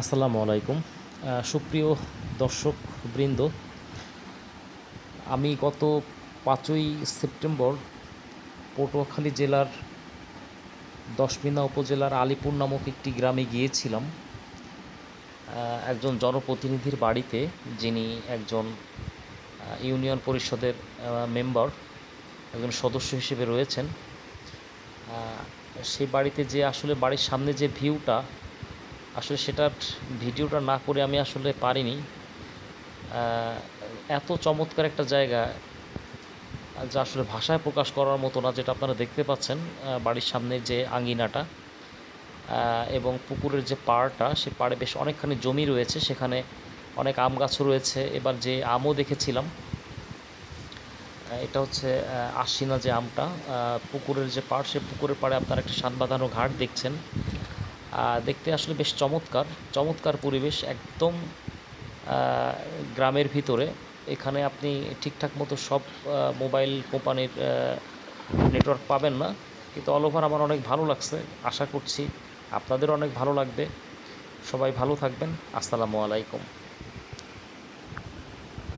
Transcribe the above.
আসসালামু আলাইকুম। সুপ্রিয় দর্শক, বৃন্দ, আমি গত পাঁচই সেপ্টেম্বর পটুয়াখালী জেলার দশমিনা উপজেলার আলিপুর নামক একটি গ্রামে গিয়েছিলাম। একজন জনপ্রতিনিধির বাড়িতে যিনি একজন ইউনিয়ন পরিষদের মেম্বার, একজন সদস্য হিসেবে রয়েছেন। সেই বাড়িতে যে আসলে বাড়ির সামনে যে ভিউটা আসলে সেটার ভিডিওটা না করে আমি আসলে পারিনি। এত চমৎকার একটা জায়গা, যা আসলে ভাষায় প্রকাশ করার মতো না, যেটা আপনারা দেখতে পাচ্ছেন বাড়ির সামনে যে আঙ্গিনাটা এবং পুকুরের যে পাড়টা, সে পাড়ে বেশ অনেকখানি জমি রয়েছে, সেখানে অনেক আম গাছও রয়েছে। এবার যে আমও দেখেছিলাম এটা হচ্ছে আশিনা যে আমটা পুকুরের যে পাড়, সে পুকুরের পাড়ে আপনারা একটা সাত বাঁধানো ঘাট দেখছেন। দেখতে আসলে বেশ চমৎকার চমৎকার পরিবেশ একদম গ্রামের ভিতরে। এখানে আপনি ঠিকঠাক মতো সব মোবাইল কোম্পানির নেটওয়ার্ক পাবেন না। কিন্তু অল ওভার আমার অনেক ভালো লাগছে, আশা করছি আপনাদের অনেক ভালো লাগবে। সবাই ভালো থাকবেন। আসসালামু আলাইকুম।